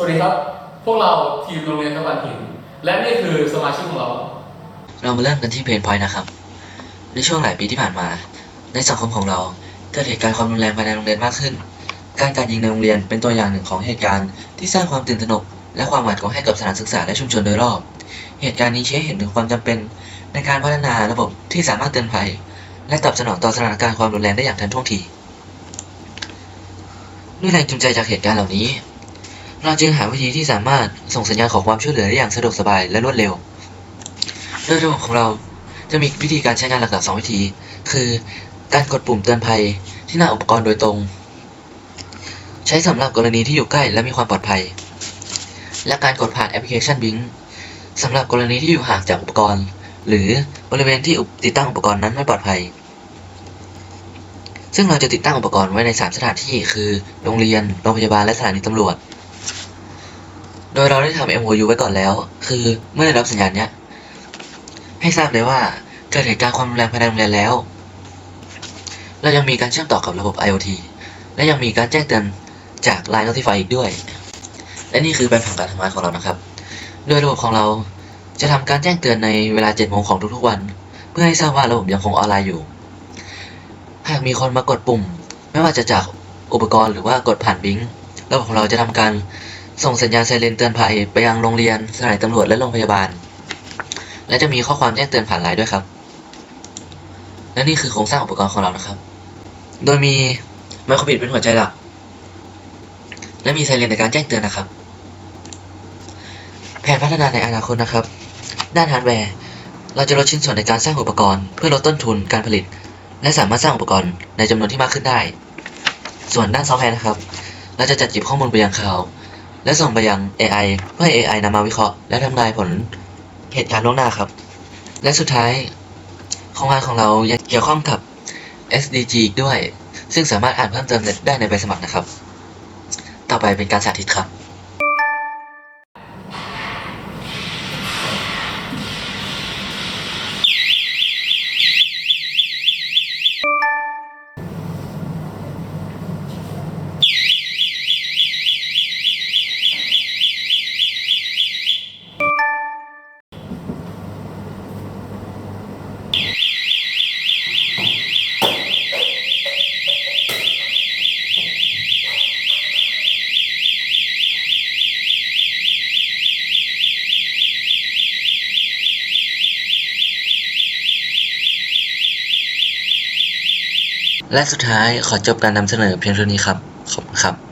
สวัสดีครับ พวกเราทีมโรงเรียนตะวันหิน และนี่คือสมาชิกของเรา เรามาเริ่มกันที่เพนพอยต์นะครับ ในช่วงหลายปีที่ผ่านมา ในสังคมของเราเกิดเหตุการณ์ความรุนแรงภายในโรงเรียนมากขึ้น การการยิงในโรงเรียนเป็นตัวอย่างหนึ่งของเหตุการณ์ที่สร้างความตื่นตระหนก และความหวาดกลัวให้กับสถานศึกษาและชุมชนโดยรอบ เหตุการณ์นี้ชี้ให้เห็นถึงความจำเป็นในการพัฒนาระบบที่สามารถเตือนภัย และตอบสนองต่อสถานการณ์ความรุนแรงได้อย่างทันท่วงทีด้วยแรงจูงใจจากเหตุการณ์เหล่านี้ เราจึงหาวิธีที่สามารถส่งสัญญาณขอความช่วยเหลือได้อย่างสะดวกสบายและรวดเร็ว โดยระบบของเราจะมีวิธีการใช้งานหลักๆสองวิธี คือการกดปุ่มเตือนภัยที่หน้าอุปกรณ์โดยตรง ใช้สำหรับกรณีที่อยู่ใกล้และมีความปลอดภัย และการกดผ่านแอปพลิเคชันบิงสำหรับกรณีที่อยู่ห่างจากอุปกรณ์ หรือบริเวณที่ติดตั้งอุปกรณ์นั้นไม่ปลอดภัย ซึ่งเราจะติดตั้งอุปกรณ์ไว้ใน 3 สถานที่คือ โรงเรียน โรงพยาบาล และสถานีตำรวจ ดยเราได้ทำ MOU ไว้ก่อนแล้ว คือเมื่อได้รับสัญญาณเนี้ย ให้ทราบเลยว่าเกิดเหตุการณ์ความรุนแรงภายในโรงเรียนแล้ว เรายังมีการเชื่อมต่อกับระบบ IoT และยังมีการแจ้งเตือนจาก Line Notify อีกด้วย และนี่คือแผนผังการทำงานของเรานะครับ โดยระบบของเราจะทำการแจ้งเตือนในเวลา7โมงของทุกๆวัน เพื่อให้ทราบว่าระบบยังคงออนไลน์อยู่ หากมีคนมากดปุ่ม ไม่ว่าจะจากอุปกรณ์หรือว่ากดผ่านบิงระบบของเราจะทำการ ส่งสัญญาณไซเรนเตือนภัยไปยังโรงเรียนสถานีตำรวจและโรงพยาบาล และจะมีข้อความแจ้งเตือนผ่านไลน์ด้วยครับ และนี่คือโครงสร้างอุปกรณ์ของเรานะครับ โดยมีไมโครบิดเป็นหัวใจหลัก และมีไซเรนในการแจ้งเตือนนะครับ แผนพัฒนาในอนาคตนะครับ ด้านฮาร์ดแวร์เราจะลดชิ้นส่วนในการสร้างอุปกรณ์เพื่อลดต้นทุนการผลิต และสามารถสร้างอุปกรณ์ในจำนวนที่มากขึ้นได้ ส่วนด้านซอฟต์แวร์นะครับ เราจะจัดเก็บข้อมูลไปยังคลาวด์ และส่งไปยัง AI เพื่อให้ AI นำมาวิเคราะห์ และทำนายผลเหตุการณ์ล่วงหน้าครับ และสุดท้ายโครงงานของเรายังเกี่ยวข้องกับ SDG อีกด้วย ซึ่งสามารถอ่านเพิ่มเติมได้ในใบสมัครนะครับ ต่อไปเป็นการสาธิตครับ และสุดท้ายขอจบการนำเสนอเพียงเท่านี้ครับ ขอบคุณครับ